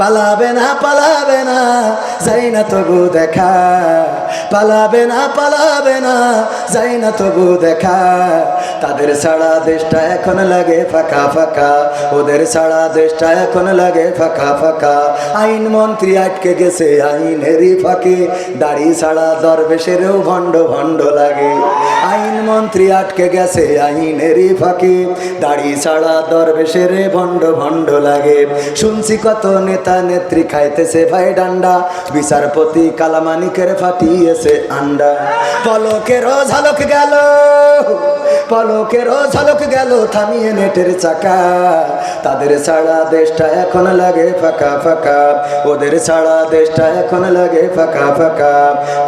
পালাবে না পালাবে না, যাই না তবু দেখা। পালাবে না পালাবে না, যাই না তবু দেখা। তাদের সারা দেশটা এখন লাগে ফাঁকা ফাঁকা। ওদের সারা দেশটা এখন লাগে ফাঁকা ফাঁকা। আইন মন্ত্রী আটকে গেছে, আইনেরই ফাঁকে। দাড়ি ছাড়া দরবেশেরও ভণ্ড ভণ্ড লাগে। আইন মন্ত্রী আটকে গেছে, আইনেরই ফাঁকে। দাড়ি ছাড়া দরবেশের ভণ্ড ভণ্ড লাগে। শুনছি কত নেতা নেত্রী খাইতেছে ভাই ডান্ডা। বিচারপতি কালামানিকের ফাটিয়েছে আন্ডা। পলকেরও ঝালক গেল পলকেরও ঝলক গেল থামিয়ে নেটের চাকা। তাদের ছাড়া দেশটা এখন লাগে ফাঁকা ফাঁকা। ওদের ছাড়া দেশটা এখন লাগে ফাঁকা ফাঁকা।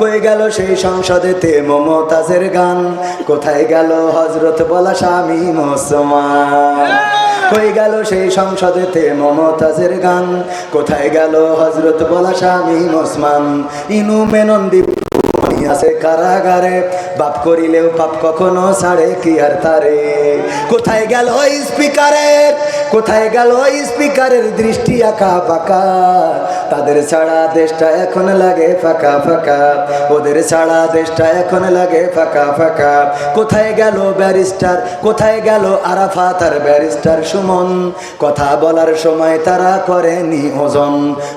কই গেল সেই সংসদেতে মমতাজের গান? কোথায় গেল হজরত বলা স্বামী মুসলমান? কই গেল সেই সংসদেতে মমতাজের গান। কোথায় গেল হজরত বলা স্বামী মুসমান ইনু মেনন্দীপ আছে কারাগারে, বাপ করিলেও পাপ কখনো ছাড়ে, কি আর তারে? কোথায় গেল স্পিকারের কোথায় গেল স্পিকারের দৃষ্টি আঁকা পাকা? তাদের ছাড়া দেশটা এখন লাগে ফাঁকা ফাঁকা। ওদের ছাড়া দেশটা এখন লাগে ফাঁকা ফাঁকা। কোথায় গেল ব্যারিস্টার? কোথায় গেল আরাফাত আর ব্যারিস্টার সুমন? কথা বলার সময় তারা করেনি ওজন।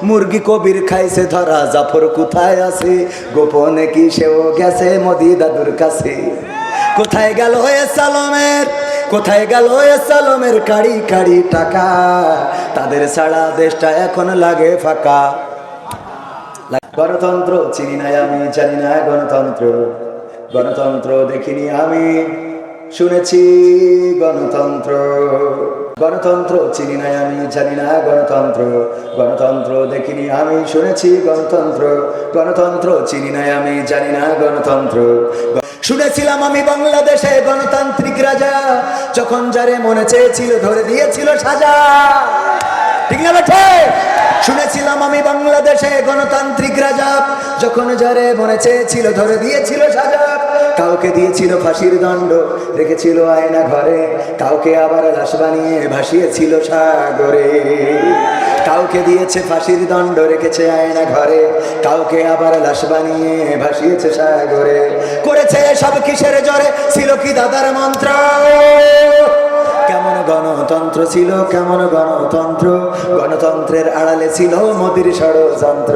মুরগি কবির খাইছে ধরা, জাফর কোথায় আছে? গোপনে কি সেও গেছে মোদি দাদুর কাছে। কোথায় গেল এ সালমের? কোথায় গেল এ সালমের কাড়ি কাড়ি টাকা? তাদের ছাড়া দেশটা এখন লাগে ফাঁকা। গণতন্ত্র, চিনি নাই আমি, জানি না গণতন্ত্র। গণতন্ত্র দেখিনি আমি, শুনেছি গণতন্ত্র। গণতন্ত্র চিনি নাই আমি, জানি না গণতন্ত্র। গণতন্ত্র দেখিনি আমি, শুনেছি গণতন্ত্র। গণতন্ত্র চিনি নাই আমি, জানি না গণতন্ত্র। শুনেছিলাম আমি বাংলাদেশে গণতান্ত্রিক রাজা, যখন যারে মনে চেয়েছিল ধরে দিয়েছিল সাজা। ঠিক না বেঠে? শুনেছিলাম আমি বাংলাদেশে গণতান্ত্রিক রাজা, যখন যারে মনে চেয়েছিল ধরে দিয়েছিল সাজা। কাউকে দিয়েছিল ফাঁসির দণ্ড, রেখেছিল আয়না ঘরে, কাউকে আবার লাশ বানিয়ে ভাসিয়েছিল সাগরে। কাউকে দিয়েছে ফাঁসির দণ্ড, রেখেছে আয়না ঘরে, কাউকে আবার লাশ বানিয়ে ভাসিয়েছে সাগরে। করেছে সব কিসের জ্বরে, ছিল কি দাদার মন্ত্র? কেমন গণতন্ত্র ছিল, কেমন গণতন্ত্র? গণতন্ত্রের আড়ালে ছিল মোদির ষড়যন্ত্র।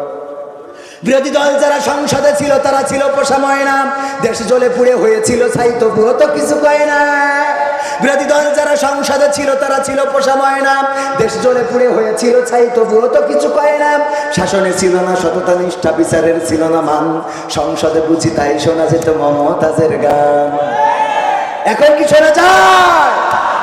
বিরোধী দল যারা সংসদে ছিল, তারা ছিল পোষা ময়না। দেশ জলে পুড়ে হয়েছিল, ছাই তবুও তো কিছু কয় না। বিরোধী দল যারা সংসদে ছিল, তারা ছিল পোষা ময়না। দেশ জ্বলে পুড়ে হয়েছিল, ছাই তবুও তো কিছু কয় না। শাসনে ছিল না সততা, নিষ্ঠা, বিচারের ছিল না মান। সংসদে বুঝি তাই শোনা যেত মমতাজের গান। এখন কি শোনা যায়?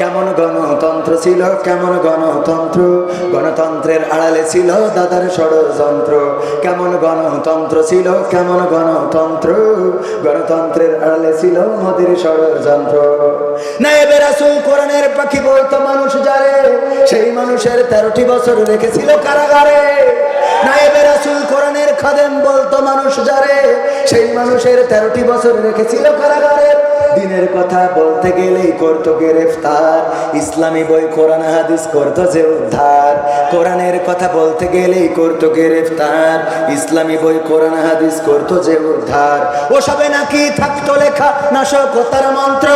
কেমন গণতন্ত্র ছিল, কেমন গণতন্ত্র? গণতন্ত্রের আড়ালে ছিল দাদার ষড়যন্ত্র। কেমন গণতন্ত্র ছিল, কেমন গণতন্ত্র? গণতন্ত্রের আড়ালে ছিল মোদির ষড়যন্ত্র। কোরআনের পাখি বলতো মানুষ যারে, সেই মানুষের তেরোটি বছর রেখেছিল কারাগারে। কোরআনের খাদেম বলতো মানুষ যারে, সেই মানুষের তেরোটি বছর রেখেছিল কারাগারে। দিনের কথা বলতে গেলেই করতো গ্রেফতার। ইসলামী বই, কোরআন, হাদিস করতো যে উদ্ধার। কোরআনের কথা বলতে গেলেই করতো গ্রেফতার। ইসলামী বই, কোরআন, হাদিস করতো যে উদ্ধার। ও সবে নাকি থাকতো লেখা নাশকতার মন্ত্র।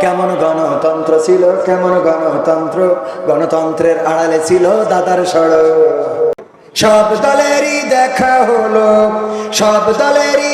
কেমন গণতন্ত্র ছিল, কেমন গণতন্ত্র। গণতন্ত্রের আড়ালে ছিল দাদার সড়ক। সব দলেরই দেখা হলো, সব দলেরই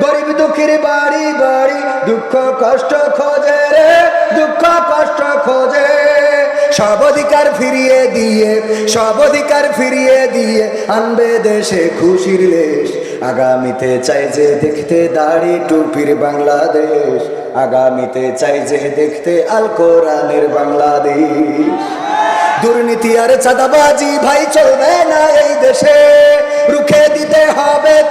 গরিব দুঃখীর বাড়ি বাড়ি, দুঃখ কষ্ট খোঁজে রে, দুঃখ কষ্ট খোঁজে। সব অধিকার ফিরিয়ে দিয়ে, সব অধিকার ফিরিয়ে দিয়ে আনবে দেশে খুশির লেশ। আগামীতে চাই যে দেখতে দাড়ি টুপির বাংলাদেশ। আগামীতে চাই যে দেখতে আল কোরআনের বাংলাদেশ। দুর্নীতি আর চাঁদাবাজি ভাই চলবে না এই দেশে।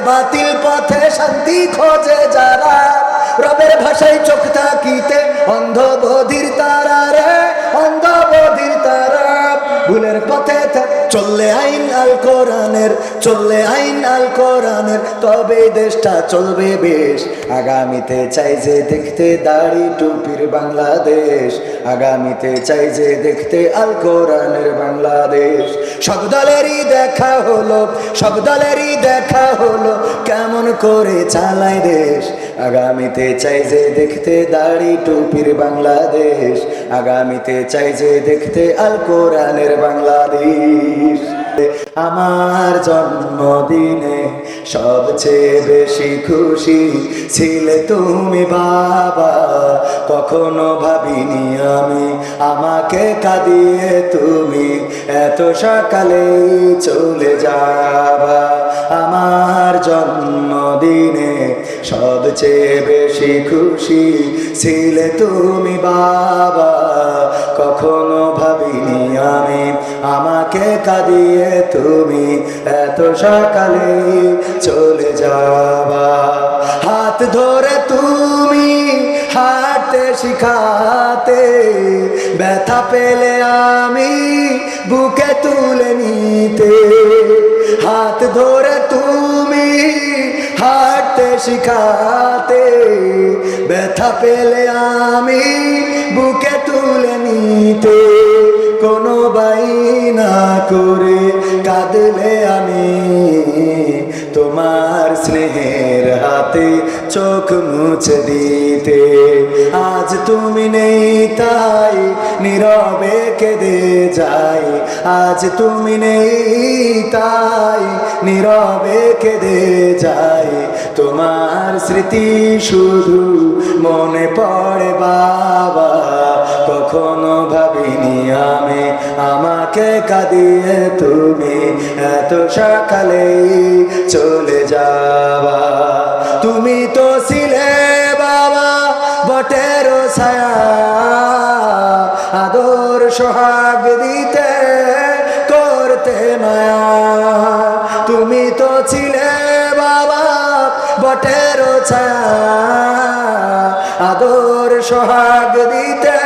বাতিল পথে শান্তি খোঁজে যারা। রবের ভাষায় চোখ থাকিতে অন্ধ বধির তারা রে অন্ধ বধির তারা। ভুলের পথে থা- চললে আইন আল কোরআনের, চললে আইন আল কোরআনের, তবে দেশটা চলবে বেশ। আগামীতে চাই যে দেখতে দাড়ি টুপির বাংলাদেশ। আগামীতে চাই যে দেখতে আল কোরআনের বাংলাদেশ। সব দলেরই দেখা হলো, সব দলেরই দেখা হলো, কেমন করে চালায় দেশ। আগামীতে চাই যে দেখতে দাড়ি টুপির বাংলাদেশ। আগামীতে চাই যে দেখতে আল কোরআনের বাংলাদেশ। আমার জন্মদিনে সবচেয়ে বেশি খুশি ছিলে তুমি বাবা। কখনো ভাবিনি আমি আমাকে কাঁদিয়ে তুমি এত সকালে চলে যাবা আমার জন্মদিনে। সবচেয়ে বেশি খুশি ছিলে তুমি বাবা। কখনো ভাবিনি আমি আমাকে কাঁদিয়ে তুমি এত সকালে চলে যাবা। হাত ধরে তুমি হাঁটতে শিখাতে ব্যথা পেলে আমি বুকে তুলে নিতে। হাত ধরে তুমি হাঁটতে, শিখাতে ব্যথা পেলে আমি বুকে তুলে নিতে। কোনো বাইনা করে কাঁদলে আমি তোমার স্নেহের হাতে চোখ মুছে দিতে। আজ তুমি নেই তাই নীরবে কেঁদে যাই। আজ তুমি নেই তাই নীরবে কেঁদে যাই। তোমার স্মৃতি শুধু মনে পড়ে বাবা। কখনো ভাবিনি আমি। আমাকে কাঁদিয়ে তুমি এত সকালে চলে যাবা। তুমি তো ছিলে বাবা বটের ছায়া। আদর সোহাগ দিতে করতে মায়া। তুমি তো ছিলে বাবা বটের ছায়া। আদর সোহাগ দিতে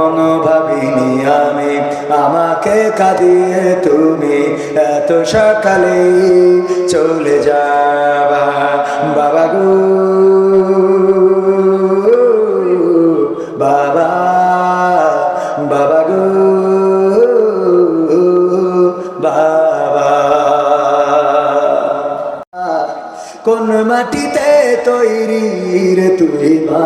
আমাকে কাঁদিয়ে তুমি এত সকালে চলে যাবা। বাবা গো, বাবা বাবা গো, বাবা। কোন মাটিতে তৈরি রে তুই মা?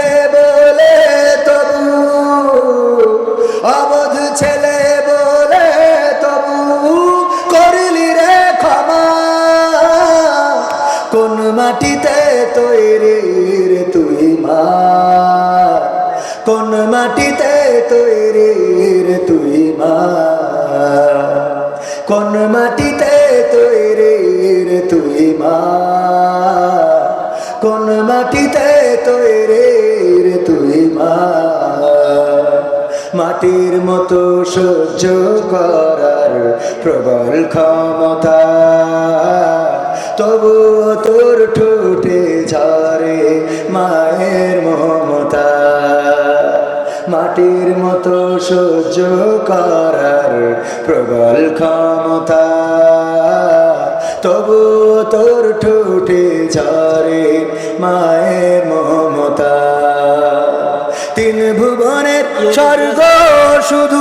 মা। কোন মাটিতে তৈরি রে তুই মা? কোন মাটিতে তৈরি রে তুই মা? মাটির মতো সহ্য করার প্রবল ক্ষমতা। তবু তোর ঠোঁটে ঝরে মায়ের মমতা সহ্য করার প্রবল ক্ষমতা। তবু তোর ঠুটে ঝরে মায়ের মমতা। তিন ভুবনের স্বর্গ শুধু